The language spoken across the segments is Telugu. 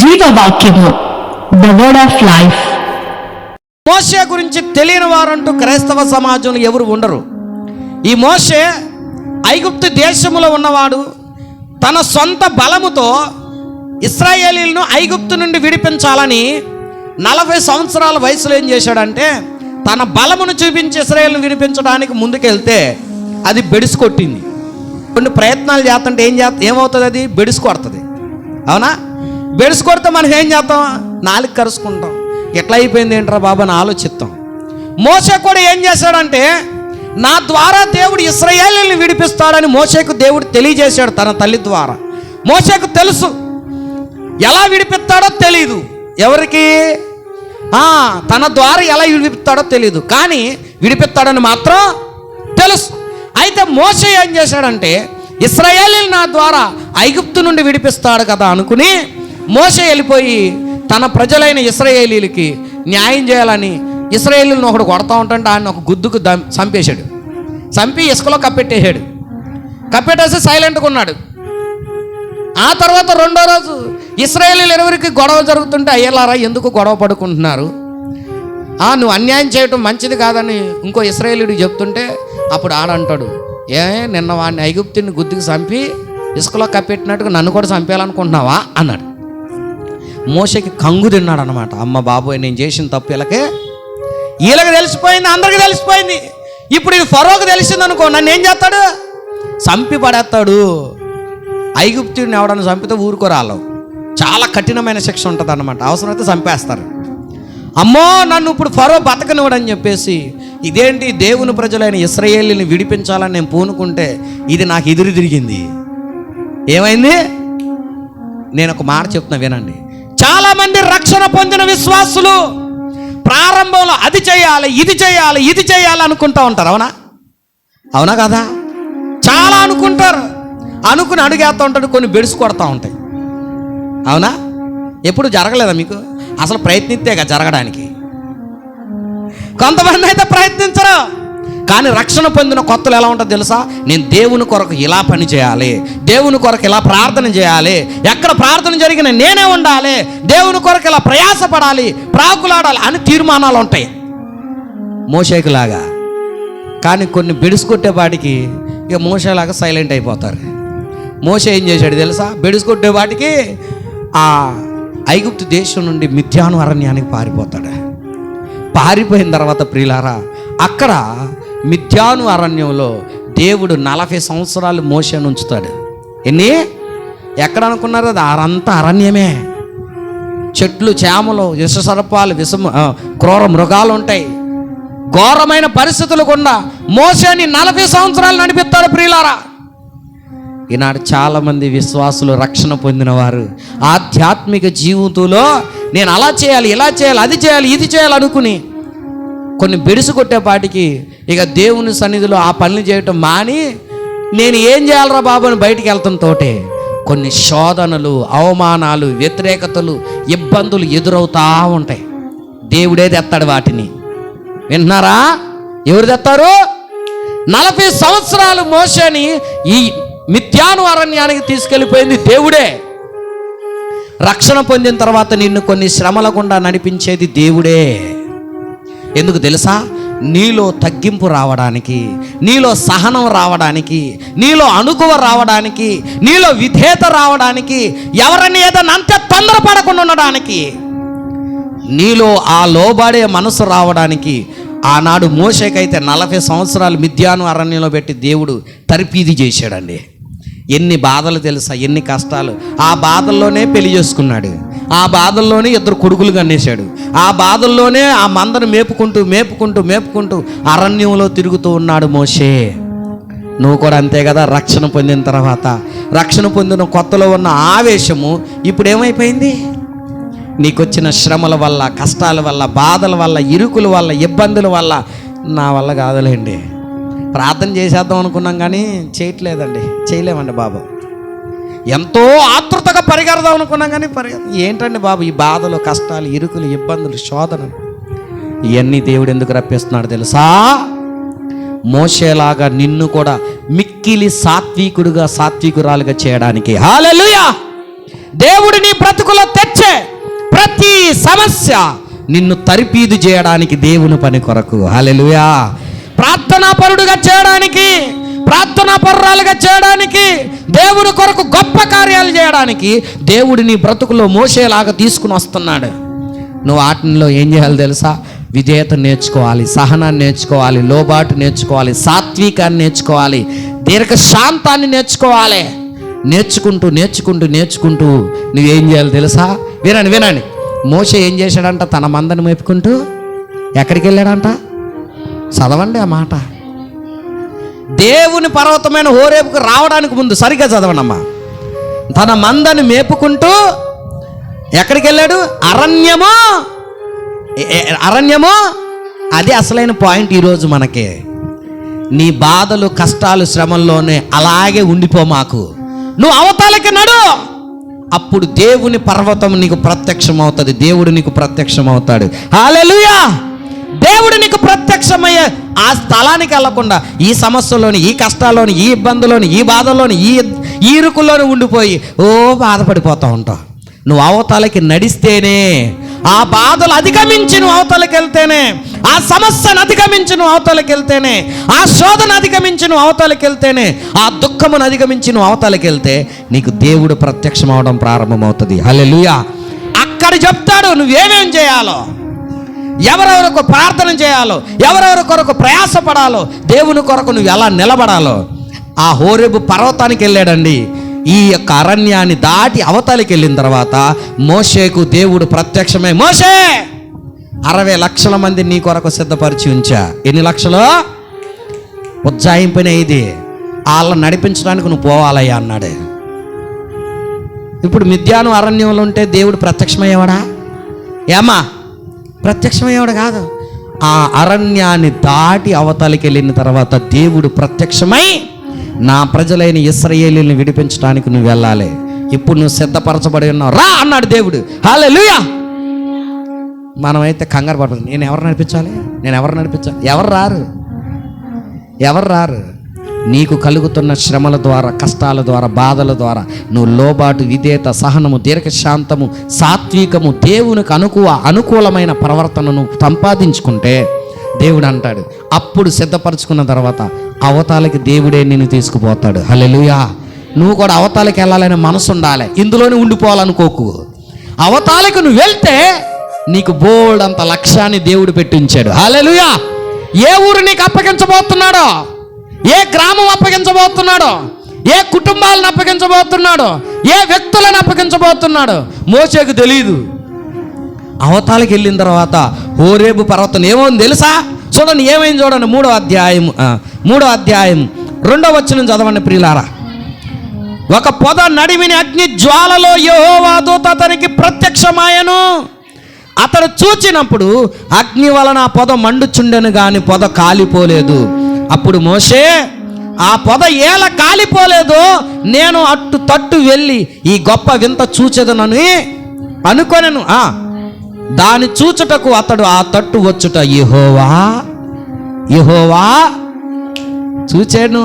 జీవవాక్యము ద వర్డ్ ఆఫ్ లైఫ్ మోషే గురించి తెలియని వారంటూ క్రైస్తవ సమాజంలో ఎవరు ఉండరు. ఈ మోషే ఐగుప్తు దేశములో ఉన్నవాడు తన సొంత బలముతో ఇస్రాయేలీలను ఐగుప్తు నుండి విడిపించాలని నలభై సంవత్సరాల వయసులో ఏం చేశాడంటే తన బలమును చూపించి ఇస్రాయేల్ను విడిపించడానికి ముందుకెళ్తే అది బెడిసి కొట్టింది. కొన్ని ప్రయత్నాలు చేస్తుంటే ఏం చేస్తా ఏమవుతుంది అది? బెడిసి కొడుతుంది. అవునా? బెడిసి కొడితే మనం ఏం చేస్తాం నాలుగు కరుచుకుంటాం. ఎట్లా అయిపోయింది ఏంట్రా బాబా అని ఆలోచిస్తాం మోసే కూడా ఏం చేశాడంటే నా ద్వారా దేవుడు ఇస్రాయేలీని విడిపిస్తాడని మోసేకు దేవుడు తెలియజేశాడు తన తల్లి ద్వారా. మోసేకు తెలుసు. ఎలా విడిపిస్తాడో తెలియదు ఎవరికి? తన ద్వారా ఎలా విడిపిస్తాడో తెలియదు కానీ విడిపిస్తాడని మాత్రం తెలుసు. అయితే మోసే ఏం చేశాడంటే ఇస్రాయేలీలు నా ద్వారా ఐగుప్తు నుండి విడిపిస్తాడు కదా అనుకుని మోస వెళ్ళిపోయి తన ప్రజలైన ఇస్రాయేలీలకి న్యాయం చేయాలని ఇస్రాయేలీలను ఒకడు కొడతా ఉంటుంటే ఆయన ఒక గుద్దుకు దం- చంపేశాడు. చంపి ఇసుకలో కప్పెట్టేశాడు. కప్పెట్టేసి సైలెంట్గా ఉన్నాడు. ఆ తర్వాత రెండో రోజు ఇస్రాయేలీలు ఎవరికి గొడవ జరుగుతుంటే అయ్యేలారా ఎందుకు గొడవ పడుకుంటున్నారు? ఆ, నువ్వు అన్యాయం చేయటం మంచిది కాదని ఇంకో ఇస్రాయేలీడు చెప్తుంటే అప్పుడు ఆడంటాడు ఏ నిన్న వాడిని ఐగుప్తిని గుద్దికి చంపి ఇసుకలో కప్పెట్టినట్టుగా నన్ను కూడా చంపేయాలనుకుంటున్నావా? అన్నాడు. మోసకి కంగు తిన్నాడు అనమాట అమ్మ బాబోయ్ నేను చేసిన తప్పు ఇలాగే వీళ్ళకి తెలిసిపోయింది అందరికి తెలిసిపోయింది. ఇప్పుడు ఇది ఫరోకి తెలిసింది అనుకో నన్ను ఏం చేస్తాడు? చంపి పడేస్తాడు ఐగుప్తుడిని ఎవడన్నా చంపితే ఊరుకోరాలు చాలా కఠినమైన శిక్ష ఉంటుంది అనమాట అవసరమైతే చంపేస్తారు. అమ్మో నన్ను ఇప్పుడు ఫరో బతకనివ్వడని చెప్పేసి ఇదేంటి దేవుని ప్రజలైన ఇస్రాయేలీని విడిపించాలని నేను పూనుకుంటే ఇది నాకు ఎదురు తిరిగింది. ఏమైంది? నేను ఒక మాట చెప్తున్నా వినండి. చాలా మంది రక్షణ పొందిన విశ్వాసులు ప్రారంభంలో అది చేయాలి ఇది చేయాలి ఇది చేయాలి అనుకుంటా ఉంటారు అవునా? అవునా కదా? చాలా అనుకుంటారు. అనుకుని అడుగేస్తూ ఉంటాడు కొన్ని బెడుసు కొడతా ఉంటాయి. అవునా? ఎప్పుడు జరగలేదా మీకు? అసలు ప్రయత్నిస్తేగా జరగడానికి. కొంతమంది అయితే ప్రయత్నించరు. కానీ రక్షణ పొందిన కొత్తలు ఎలా ఉంటుందో తెలుసా? నేను దేవుని కొరకు ఇలా పని చేయాలి దేవుని కొరకు ఇలా ప్రార్థన చేయాలి ఎక్కడ ప్రార్థన జరిగిన నేనే ఉండాలి దేవుని కొరకు ఇలా ప్రయాసపడాలి ప్రాకులాడాలి అని తీర్మానాలు ఉంటాయి. మోషేకులాగా. కానీ కొన్ని బెడుసుకొట్టేపాటికి ఇక మోసేలాగా సైలెంట్ అయిపోతారు. మోస ఏం చేశాడు తెలుసా? బెడుసుకొట్టేపాటికి ఆ ఐగుప్తు దేశం నుండి మిథ్యాను అరణ్యానికి పారిపోతాడు. పారిపోయిన తర్వాత ప్రియులారా అక్కడ మిథ్యాను అరణ్యంలో దేవుడు నలభై సంవత్సరాలు మోసను ఉంచుతాడు. ఎన్ని? ఎక్కడ అనుకున్నారు అది? అరంతా అరణ్యమే. చెట్లు చేమలు విష సర్పాలు విషమ క్రూర మృగాలు ఉంటాయి. ఘోరమైన పరిస్థితులు గుండా మోసేని నలభై సంవత్సరాలు నడిపిస్తాడు ప్రియులారా. ఈనాడు చాలామంది విశ్వాసులు రక్షణ పొందినవారు ఆధ్యాత్మిక జీవితంలో నేను అలా చేయాలి ఇలా చేయాలి అది చేయాలి ఇది చేయాలి అనుకుని కొన్ని బెడిసి కొట్టేపాటికి ఇక దేవుని సన్నిధిలో ఆ పనులు చేయటం మాని నేను ఏం చేయాలరా బాబు అని బయటికి వెళ్తుంటోటే కొన్ని శోధనలు అవమానాలు వ్యతిరేకతలు ఇబ్బందులు ఎదురవుతా ఉంటాయి. దేవుడే తెస్తాడు వాటిని. వింటున్నారా ఎవరు తెస్తారు? నలభై సంవత్సరాలు మోసని ఈ మిథ్యాను అరణ్యానికి తీసుకెళ్ళిపోయింది దేవుడే. రక్షణ పొందిన తర్వాత నిన్ను కొన్ని శ్రమల గుండా నడిపించేది దేవుడే. ఎందుకు తెలుసా? నీలో తగ్గింపు రావడానికి నీలో సహనం రావడానికి నీలో అనుకువ రావడానికి నీలో విధేత రావడానికి ఎవరిని ఏదైనా అంతే తొందరపడకుండా ఉండడానికి నీలో ఆ లోబడే మనసు రావడానికి ఆనాడు మోసేకైతే నలభై సంవత్సరాలు మిథ్యాను అరణ్యంలో పెట్టి దేవుడు తరిపీది చేశాడండి. ఎన్ని బాధలు తెలుసా? ఎన్ని కష్టాలు? ఆ బాధల్లోనే పెళ్ళి చేసుకున్నాడు. ఆ బాధల్లోనే ఇద్దరు కొడుకులు కన్నేశాడు. ఆ బాధల్లోనే ఆ మందను మేపుకుంటూ మేపుకుంటూ మేపుకుంటూ అరణ్యంలో తిరుగుతూ ఉన్నాడు మోషే. నువ్వు కూడా అంతే కదా రక్షణ పొందిన తర్వాత. రక్షణ పొందిన కొత్తలో ఉన్న ఆవేశము ఇప్పుడు ఏమైపోయింది నీకొచ్చిన శ్రమల వల్ల కష్టాల వల్ల బాధల వల్ల ఇరుకుల వల్ల ఇబ్బందుల వల్ల నా వల్ల కాదులేండి. ప్రార్థన చేసేద్దాం అనుకున్నాం కానీ చేయట్లేదండి. చేయలేమండి బాబు. ఎంతో ఆతృతగా పరిగెడదాం అనుకున్నాం కానీ పరిగె ఏంటండి బాబు ఈ బాధలు కష్టాలు ఇరుకులు ఇబ్బందులు శోధనలు ఇవన్నీ దేవుడు ఎందుకు రప్పిస్తున్నాడు తెలుసా? మోసేలాగా నిన్ను కూడా మిక్కిలి సాత్వికుడుగా సాత్వికురాలుగా చేయడానికి. హాలెలుయా దేవుడు నీ బ్రతుకులో తెచ్చే ప్రతి సమస్య నిన్ను తరిపీదు చేయడానికి దేవుని పని కొరకు. హాలెలుయా ప్రార్థనా పరుడుగా చేయడానికి ప్రార్థనా పర్రాలుగా చేయడానికి దేవుని కొరకు గొప్ప కార్యాలు చేయడానికి దేవుడు నీ బ్రతుకులో మోసేలాగా తీసుకుని వస్తున్నాడు. నువ్వు వాటిలో ఏం చేయాలి తెలుసా? విధేయత నేర్చుకోవాలి సహనాన్ని నేర్చుకోవాలి లోబాటు నేర్చుకోవాలి సాత్వికాన్ని నేర్చుకోవాలి దీర్ఘ శాంతాన్ని నేర్చుకోవాలి. నేర్చుకుంటూ నేర్చుకుంటూ నేర్చుకుంటూ నువ్వేం చేయాలి తెలుసా? వినండి వినండి. మోస ఏం చేశాడంట? తన మందని మేపుకుంటూ ఎక్కడికి వెళ్ళాడంట? చదవండి ఆ మాట. దేవుని పర్వతమైన హోరేపుకు రావడానికి ముందు సరిగ్గా చదవనమ్మా. తన మందని మేపుకుంటూ ఎక్కడికి వెళ్ళాడు? అరణ్యము. అరణ్యము? అది అసలైన పాయింట్ ఈరోజు మనకి. నీ బాధలు కష్టాలు శ్రమంలోనే అలాగే ఉండిపో మాకు. నువ్వు అవతాలకి నడు. అప్పుడు దేవుని పర్వతం నీకు ప్రత్యక్షం అవుతుంది దేవుడు నీకు ప్రత్యక్షం అవుతాడు హాలెలుయా దేవుడు నీకు ప్రత్యక్షమయ్యే ఆ స్థలానికి వెళ్ళకుండా ఈ సమస్యలోని ఈ కష్టాల్లోని ఈ ఇబ్బందులోని ఈ బాధల్లోని ఈ ఈ ఉండిపోయి ఓ బాధపడిపోతూ ఉంటావు నువ్వు అవతలకి నడిస్తేనే ఆ బాధలు అధిగమించి నువ్వు అవతలకి వెళ్తేనే ఆ సమస్యను అధిగమించి నువ్వు అవతలకి వెళ్తేనే ఆ శోధన అధిగమించి నువ్వు అవతలకి వెళ్తేనే ఆ దుఃఖమును అధిగమించి నువ్వు అవతలకి వెళ్తే నీకు దేవుడు ప్రత్యక్షం అవడం ప్రారంభమవుతుంది. హల్లెలూయా. అక్కడ చెప్తాడు నువ్వేమేం చేయాలో? ఎవరెవరికి ప్రార్థన చేయాలో ఎవరెవరి కొరకు ప్రయాసపడాలో దేవుని కొరకు నువ్వు ఎలా నిలబడాలో ఆ హోరేబు పర్వతానికి వెళ్ళాడండి. ఈ యొక్క అరణ్యాన్ని దాటి అవతలికి వెళ్ళిన తర్వాత మోషేకు దేవుడు ప్రత్యక్షమై మోషే అరవై లక్షల మంది నీ కొరకు సిద్ధపరిచి ఉంచా. ఎన్ని లక్షలు? ఉజ్జాయింపునే ఇది. వాళ్ళని నడిపించడానికి నువ్వు పోవాలయ్యా అన్నాడు. ఇప్పుడు మిథ్యాను అరణ్యంలో ఉంటే దేవుడు ప్రత్యక్షమయ్యేవాడా? ఏమా? ప్రత్యక్షమయ్యేవాడు కాదు. ఆ అరణ్యాన్ని దాటి అవతలికి వెళ్ళిన తర్వాత దేవుడు ప్రత్యక్షమై నా ప్రజలైన ఇస్రయేలీని విడిపించడానికి నువ్వు వెళ్ళాలి. ఇప్పుడు నువ్వు సిద్ధపరచబడి ఉన్నావు. రా అన్నాడు దేవుడు. హాలే లూయా మనమైతే కంగారు పడుతుంది నేను ఎవరు నడిపించాలి? నేను ఎవరు నడిపించాలి? ఎవరు రారు? ఎవరు రారు? నీకు కలుగుతున్న శ్రమల ద్వారా కష్టాల ద్వారా బాధల ద్వారా నువ్వు లోబాటు విధేయత సహనము దీర్ఘశాంతము సాత్వికము దేవునికి అనుకూల అనుకూలమైన ప్రవర్తనను సంపాదించుకుంటే దేవుడు అంటాడు. అప్పుడు సిద్ధపరచుకున్న తర్వాత అవతాలకి దేవుడే నిన్ను తీసుకుపోతాడు. హలెలుయా నువ్వు కూడా అవతాలకి వెళ్ళాలనే మనసు ఉండాలి. ఇందులోనే ఉండిపోవాలనుకోకు. అవతాలకు నువ్వు వెళ్తే నీకు బోల్డ్ అంత లక్ష్యాన్ని దేవుడు పెట్టించాడు హలెలుయా ఏ ఊరు నీకు అప్పగించబోతున్నాడో? ఏ గ్రామం అప్పగించబోతున్నాడో? ఏ కుటుంబాలను అప్పగించబోతున్నాడో? ఏ వ్యక్తులను అప్పగించబోతున్నాడో? మోసేకు తెలియదు అవతాలకి వెళ్ళిన తర్వాత హోరేబు పర్వతం ఏమో తెలుసా? చూడండి ఏమైంది చూడండి మూడో అధ్యాయం మూడో అధ్యాయం రెండో వచ్చిన చదవండి ప్రియులారా. ఒక పొద నడిమిని అగ్ని జ్వాలలో యహోవాదూత అతనికి ప్రత్యక్షమాయను. అతడు చూచినప్పుడు అగ్ని వలన ఆ పొద మండుచుండెను కానీ పొద కాలిపోలేదు. అప్పుడు మోషే ఆ పొద ఏల కాలిపోలేదో నేను అట్టు తట్టు వెళ్ళి ఈ గొప్ప వింత చూచెదనని అనుకొనను. ఆ దాని చూచుటకు అతడు ఆ తట్టు వచ్చుట యహోవా యహోవా చూచాను.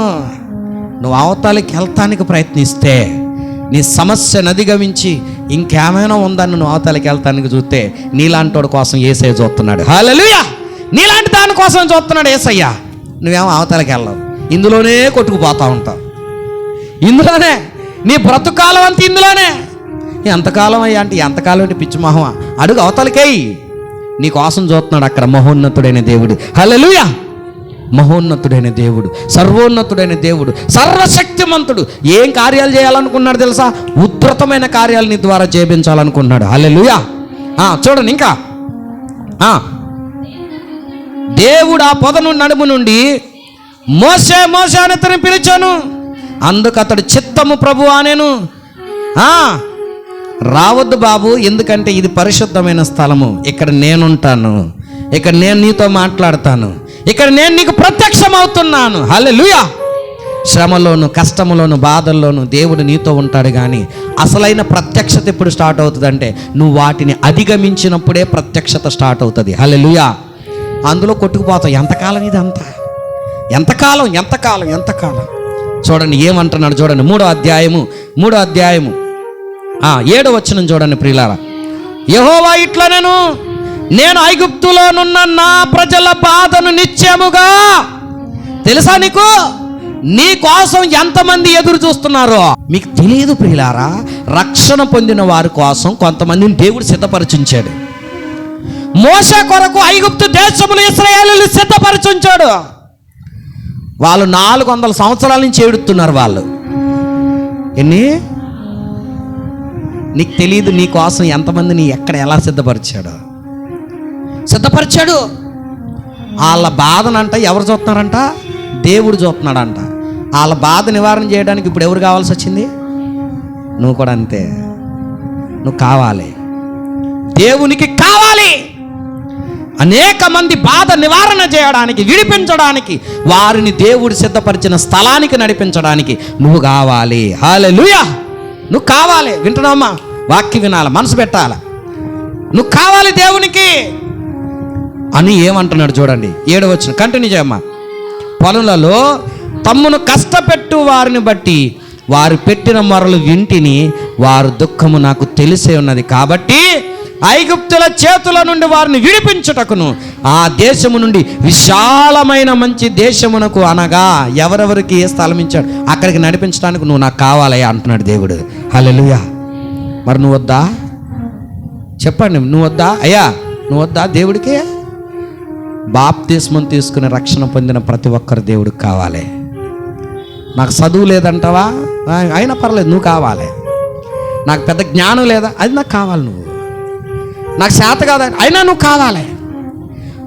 నువ్వు అవతలకి వెళ్తానికి ప్రయత్నిస్తే నీ సమస్యను అధిగమించి ఇంకేమైనా ఉందని నువ్వు అవతలకి వెళ్తానికి చూస్తే నీలాంటోడి కోసం ఏసై చూస్తున్నాడు. హల్లెలూయా! నీలాంటి దాని కోసం చూస్తున్నాడు ఏసయ్యా. నువ్వేమో అవతలకి వెళ్ళవు. ఇందులోనే కొట్టుకుపోతూ ఉంటావు. ఇందులోనే. నీ బ్రతుకాలం అంతా ఇందులోనే. ఎంతకాలం అయ్యా అంటే ఎంతకాలం అంటే పిచ్చి మొహమా? అడుగు అవతలకేయి నీ కోసం చూస్తున్నాడు అక్కడ మహోన్నతుడైన దేవుడు. హలలుయా మహోన్నతుడైన దేవుడు. సర్వోన్నతుడైన దేవుడు. సర్వశక్తిమంతుడు. ఏం కార్యాలు చేయాలనుకున్నాడు తెలుసా? ఉధృతమైన కార్యాలు నీ ద్వారా చేపించాలనుకున్నాడు. హలలుయా చూడండి ఇంకా. దేవుడు ఆ పొదను నడుము నుండి మోసే మోసే అని అతను పిలిచాను. అందుకు అతడు చిత్తము ప్రభు అనేను. రావద్దు బాబు ఎందుకంటే ఇది పరిశుద్ధమైన స్థలము. ఇక్కడ నేనుంటాను. ఇక్కడ నేను నీతో మాట్లాడతాను. ఇక్కడ నేను నీకు ప్రత్యక్షం అవుతున్నాను లూయా శ్రమలోను కష్టములోను బాధల్లోను దేవుడు నీతో ఉంటాడు కానీ అసలైన ప్రత్యక్షత ఎప్పుడు స్టార్ట్ అవుతుందంటే నువ్వు వాటిని అధిగమించినప్పుడే ప్రత్యక్షత స్టార్ట్ అవుతుంది. హల్లెలూయా! అందులో కొట్టుకుపోతాం ఎంతకాలం ఇది అంతా ఎంతకాలం? ఎంతకాలం? ఎంతకాలం? చూడండి ఏమంటున్నాడు చూడండి మూడో అధ్యాయము మూడో అధ్యాయము. ఏడో వచ్చిన చూడండి ప్రియులారా. యహోవా ఇట్లా నేను నేను ఐగుప్తులోనున్న నా ప్రజల బాధను నిత్యముగా. తెలుసా నీకు? నీ కోసం ఎంతమంది ఎదురు చూస్తున్నారో? మీకు తెలియదు ప్రియులారా రక్షణ పొందిన వారి కోసం కొంతమందిని దేవుడు సిద్ధపరిచించాడు. మోస కొరకు ఐగుప్తు దేశములు ఇస్రాయేలు సిద్ధపరచుంచాడు. వాళ్ళు నాలుగు వందల సంవత్సరాల నుంచి ఏడుతున్నారు వాళ్ళు. ఎన్ని? నీకు తెలియదు నీ కోసం ఎంతమందిని ఎక్కడ ఎలా సిద్ధపరిచాడు? సిద్ధపరిచాడు? వాళ్ళ బాధనంట ఎవరు చూస్తున్నారంట? దేవుడు చూస్తున్నాడంట. వాళ్ళ బాధ నివారణ చేయడానికి ఇప్పుడు ఎవరు కావాల్సి వచ్చింది? నువ్వు కూడా అంతే. నువ్వు కావాలి. దేవునికి కావాలి. అనేక మంది బాధ నివారణ చేయడానికి విడిపించడానికి వారిని దేవుడు సిద్ధపరిచిన స్థలానికి నడిపించడానికి నువ్వు కావాలి. హాలెలూయా నువ్వు కావాలి. వింటున్నామా వాక్యం వినాలి? మనసు పెట్టాల? నువ్వు కావాలి దేవునికి? అని ఏమంటున్నాడు చూడండి. ఏడవచ్చిన కంటిన్యూ చేయమ్మా. పనులలో తమ్మును కష్టపెట్టు వారిని బట్టి వారు పెట్టిన మొరలు వింటిని వారు దుఃఖము నాకు తెలిసే ఉన్నది కాబట్టి ఐగుప్తుల చేతుల నుండి వారిని విడిపించుటకును. ఆ దేశము నుండి విశాలమైన మంచి దేశమునకు అనగా ఎవరెవరికి ఏ స్థలం ఇచ్చాడు అక్కడికి నడిపించడానికి నువ్వు నాకు కావాలయ్యా అంటున్నాడు దేవుడు. హల్లెలూయా. మరి నువ్వు వద్దా? చెప్పండి నువ్వు వద్దా? అయ్యా నువ్వు వద్దా దేవుడికి? బాప్తిస్మం తీసుకుని రక్షణ పొందిన ప్రతి ఒక్కరు దేవుడికి కావాలి. నాకు చదువు లేదంటావా? అయినా పర్లేదు నువ్వు కావాలి. నాకు పెద్ద జ్ఞానం లేదా? అది నాకు కావాలి నువ్వు. నాకు శాత కాదా అయినా నువ్వు కావాలి.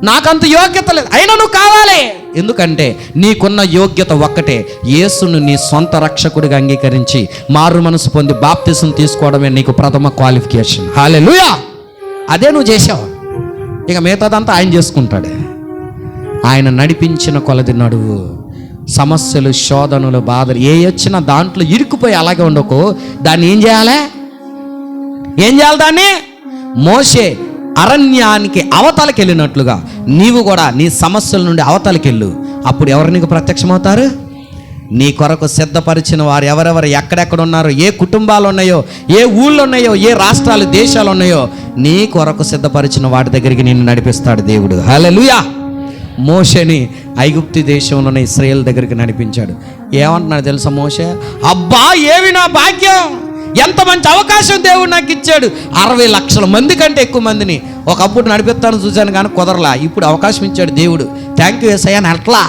నాకంత యోగ్యత లేదు. అయినా నువ్వు కావాలి. ఎందుకంటే నీకున్న యోగ్యత ఒక్కటే. యేసును నీ సొంత రక్షకుడిగా అంగీకరించి మారు మనసు పొంది బాప్తిసం తీసుకోవడమే నీకు ప్రథమ క్వాలిఫికేషన్. హాలే లూయా అదే నువ్వు చేసావు ఇక మిగతాదంతా ఆయన చేసుకుంటాడు. ఆయన నడిపించిన కొలది నడువు సమస్యలు శోధనలు బాధలు ఏ వచ్చినా దాంట్లో ఇరుక్కుపోయి అలాగే ఉండకు. దాన్ని ఏం చేయాలి? ఏం చేయాలి దాన్ని? మోషే అరణ్యానికి అవతలకి వెళ్ళినట్లుగా నీవు కూడా నీ సమస్యల నుండి అవతలకి వెళ్ళు అప్పుడు ఎవరు నీకు ప్రత్యక్షమవుతారు? నీ కొరకు సిద్ధపరిచిన వారు ఎవరెవరు ఎక్కడెక్కడ ఉన్నారో ఏ కుటుంబాలు ఉన్నాయో ఏ ఊళ్ళో ఉన్నాయో ఏ రాష్ట్రాలు దేశాలు ఉన్నాయో నీ కొరకు సిద్ధపరిచిన వాటి దగ్గరికి నిన్ను నడిపిస్తాడు దేవుడు. హల్లెలూయా! మోషని ఐగుప్తి దేశంలోని ఇస్రాయేల్ దగ్గరికి నడిపించాడు. ఏమంటున్నాడు తెలుసా మోషే? అబ్బా ఏవి నా భాగ్యం? ఎంత మంచి అవకాశం దేవుడు నాకు ఇచ్చాడు. అరవై లక్షల మంది కంటే ఎక్కువ మందిని ఒకప్పుడు నడిపిస్తాను చూశాను కానీ కుదరలా. ఇప్పుడు అవకాశం ఇచ్చాడు దేవుడు. థ్యాంక్ యూ వేసాయని ఎట్లా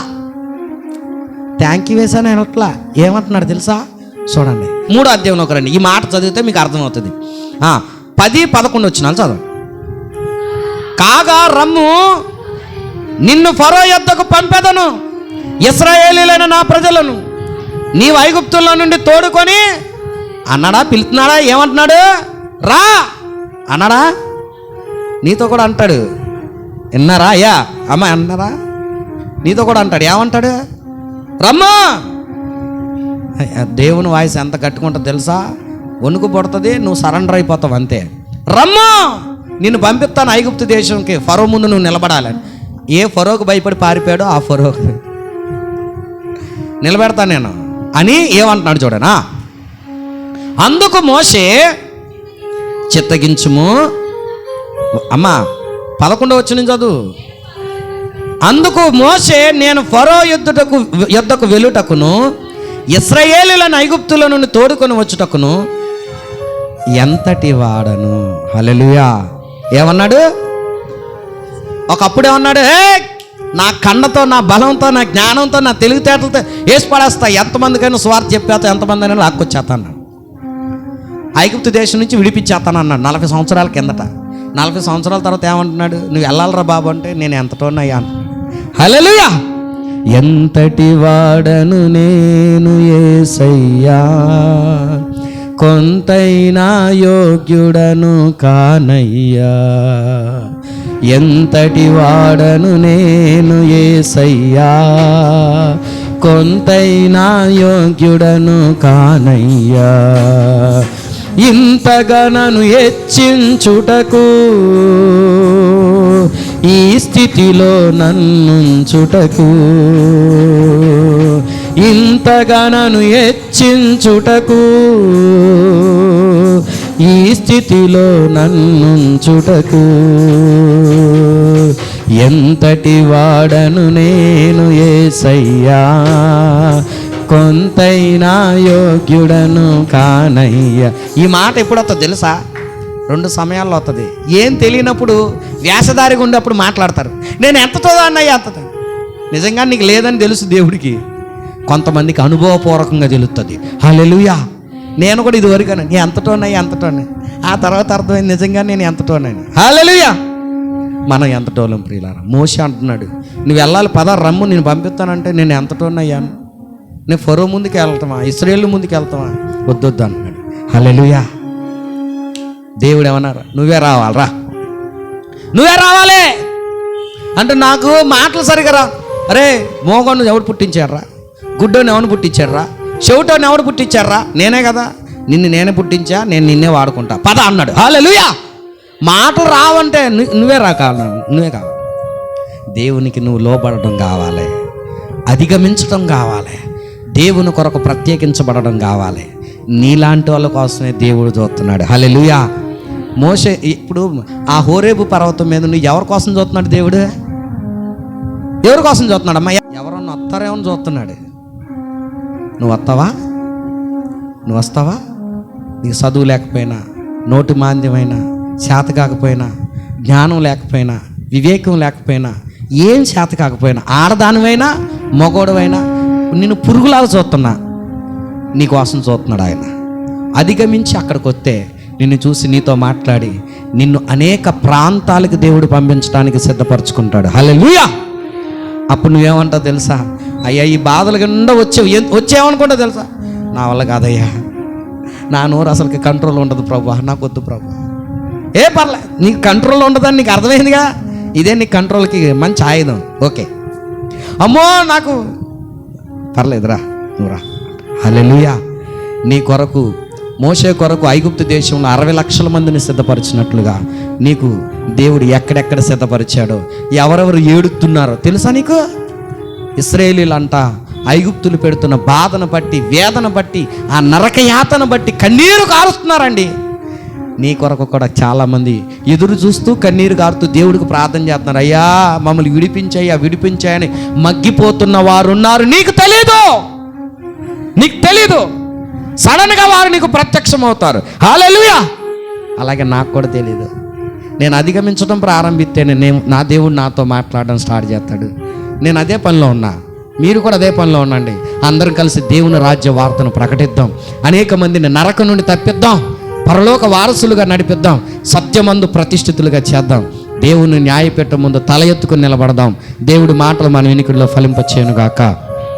థ్యాంక్ యూ వేసాను ఆయన ఎట్లా ఏమంటున్నాడు తెలుసా? చూడండి. మూడో అధ్యాయంలో ఒక రండి. ఈ మాట చదివితే మీకు అర్థమవుతుంది. పది పదకొండు వచ్చినాను చదవండి. కాగా రమ్ము నిన్ను ఫరో యొద్దకు పంపెదను. ఇస్రాయేలీలైన నా ప్రజలను నీ ఐగుప్తుల్లో నుండి తోడుకొని అన్నాడా? పిలుతున్నాడా? ఏమంటున్నాడు? రా! అన్నాడా? నీతో కూడా అంటాడు. విన్నారా? అయ్యా అమ్మ అన్నారా? నీతో కూడా అంటాడు. ఏమంటాడు? రమ్మా! దేవుని వాయిస్ ఎంత కట్టుకుంటుందో తెలుసా? వణుకు పడుతుంది నువ్వు సరెండర్ అయిపోతావు అంతే. రమ్మా! నిన్ను పంపిస్తాను ఐగుప్తు దేశంకి. ఫరో ముందు నువ్వు నిలబడాలని. ఏ ఫరోకు భయపడి పారిపోయాడో ఆ ఫరోకు. నిలబెడతాను నేను. అని ఏమంటున్నాడు చూడనా అందుకు మోసే చిత్తగించుము. అమ్మా పదకొండవ వచ్చిన చదువు. అందుకు మోసే నేను ఫరో యుద్ధకు యుద్ధకు వెలుటకును ఇస్రాయేలులను ఐగుప్తుల నుండి తోడుకొని వచ్చుటకును ఎంతటి వాడను. హలలుయా ఏమన్నాడు? ఒకప్పుడు ఏమన్నాడు? నా కన్నతో నా బలంతో నా జ్ఞానంతో నా తెలివితేటలతో వేసి పడేస్తా ఎంతమందికైనా స్వార్థ చెప్పేస్తా ఎంతమంది అయినా లాక్కొచ్చేస్తా ఐగుప్తు దేశం నుంచి విడిపించేస్తానన్నాడు నలభై సంవత్సరాల కిందట. నలభై సంవత్సరాల తర్వాత ఏమంటున్నాడు? నువ్వు వెళ్ళాలరా బాబు అంటే నేను ఎంతటోనయ్యా అంటున్నాడు. ఎంతటి వాడను నేను ఏసయ్యా కొంతైనా యోగ్యుడను కానయ్యా. ఎంతటి వాడను నేను ఏసయ్యా కొంతైనా యోగ్యుడను కానయ్యా. ఇంతగా నన్ను హెచ్చించుటకు ఈ స్థితిలో నన్నుంచుటకు. ఇంతగా నన్ను హెచ్చించుటకు ఈ స్థితిలో నన్నుంచుటకు. ఎంతటి వాడను నేను ఏసయ్యా? కొంతైనా యోగ్యుడను కానయ్య. ఈ మాట ఎప్పుడు వస్తుంది తెలుసా? రెండు సమయాల్లో వస్తుంది ఏం తెలియనప్పుడు వ్యాసదారిగా ఉండేప్పుడు మాట్లాడతారు. నేను ఎంతతో చదవన్నయ్యా అంత నిజంగా నీకు లేదని తెలుసు దేవుడికి. కొంతమందికి అనుభవపూర్వకంగా తెలుస్తుంది హలెలుయా నేను కూడా ఇదివరకు నేను ఎంతటోనయ్యా ఎంతటోనే. ఆ తర్వాత అర్థమైంది నిజంగా నేను ఎంతటోనని హలెలుయా మనం ఎంతటోలం ప్రియులారా? మోష అంటున్నాడు నువ్వు వెళ్ళాలి పద రమ్ము నేను పంపిస్తానంటే నేను ఎంతటోనయ్యాను? నేను ఫరో ముందుకు వెళ్తామా? ఇస్రాయేల్ ముందుకు వెళ్తామా? వద్దొద్దు అన్నాడు. హలెలుయా దేవుడు ఏమన్నారు? నువ్వే రావాలరా. నువ్వే రావాలి. అంటే నాకు మాటలు సరిగా రా. అరే మోగోను ఎవడు పుట్టించారా గుడ్డోని ఎవరు పుట్టించారా చెవిటోని ఎవడు పుట్టించారా నేనే కదా. నిన్ను నేనే పుట్టించా నేను నిన్నే వాడుకుంటా. పద అన్నాడు. హలెలుయా మాటలు రావంటే నువ్వే రా కావాలి నువ్వే కావాలి. దేవునికి నువ్వు లోపడటం కావాలి. అధిగమించడం కావాలి. దేవుని కొరకు ప్రత్యేకించబడడం కావాలి. నీలాంటి వాళ్ళ కోసమే దేవుడు చూస్తున్నాడు. హల్లెలూయా. మోసే ఇప్పుడు ఆ హోరేబు పర్వతం మీద నువ్వు ఎవరి కోసం చూస్తున్నాడు దేవుడు? ఎవరి కోసం చూస్తున్నాడు అమ్మా? ఎవరన్నా వస్తారేమో అని చూస్తున్నాడు? నువ్వు వస్తావా? నువ్వు వస్తావా? నీకు చదువు లేకపోయినా నోటి మాంద్యమైనా చేత కాకపోయినా జ్ఞానం లేకపోయినా వివేకం లేకపోయినా ఏం చేత కాకపోయినా ఆడదానివైనా మగోడవైనా నేను పురుగులాగా చూస్తున్నా. నీ కోసం చూస్తున్నాడు ఆయన. అధిగమించి అక్కడికి వస్తే నిన్ను చూసి నీతో మాట్లాడి నిన్ను అనేక ప్రాంతాలకు దేవుడు పంపించడానికి సిద్ధపరచుకుంటాడు. హల్లెలూయా! అప్పుడు నువ్వేమంటావు తెలుసా? అయ్యా ఈ బాధల గుండా వచ్చే వచ్చేవనుకుంటా తెలుసా? నా వల్ల కాదయ్యా. నా నోరు అసలుకి కంట్రోల్ ఉండదు ప్రభు. నాకు వద్దు ప్రభు. ఏ పర్లే నీకు కంట్రోల్ ఉండదని నీకు అర్థమైందిగా? ఇదే నీ కంట్రోల్కి మంచి ఆయుధం. ఓకే. అమ్మో నాకు పర్లేదురా నువ్వురా. అలెలుయా నీ కొరకు మోసే కొరకు ఐగుప్తు దేశంలో అరవై లక్షల మందిని సిద్ధపరిచినట్లుగా నీకు దేవుడు ఎక్కడెక్కడ సిద్ధపరిచాడో ఎవరెవరు ఏడుతున్నారో తెలుసా నీకు? ఇస్రాయేలీలంట ఐగుప్తులు పెడుతున్న బాధను బట్టి వేదన బట్టి ఆ నరకయాతను బట్టి కన్నీరు కారుస్తున్నారండి. నీ కొరకు కూడా చాలామంది ఎదురు చూస్తూ కన్నీరు కారుతూ దేవుడికి ప్రార్థన చేస్తున్నారు. అయ్యా మమ్మల్ని విడిపించాయా విడిపించాయని మగ్గిపోతున్న వారు ఉన్నారు నీకు తెలీదు. నీకు తెలీదు. సడన్గా వారు నీకు ప్రత్యక్షం అవుతారు. హాలెలుయా అలాగే నాకు కూడా తెలీదు. నేను అధిగమించడం ప్రారంభిస్తేనే నేను నా దేవుడు నాతో మాట్లాడడం స్టార్ట్ చేస్తాడు. నేను అదే పనిలో ఉన్నా. మీరు కూడా అదే పనిలో ఉండండి. అందరం కలిసి దేవుని రాజ్య వార్తను ప్రకటిద్దాం. అనేక మందిని నరక నుండి తప్పిద్దాం. పరలోక వారసులుగా నడిపిద్దాం. సత్యమందు ప్రతిష్ఠితులుగా చేద్దాం. దేవుని న్యాయపీఠం ముందు తల ఎత్తుకుని నిలబడదాం. దేవుడి మాటలు మన వెనుకల్లో ఫలింపచేయనుగాక.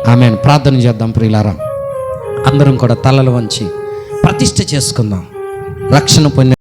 ఆమె ప్రార్థన చేద్దాం ప్రియులారా. అందరం కూడా తలలు వంచి ప్రతిష్ఠ చేసుకుందాం. రక్షణ పొంది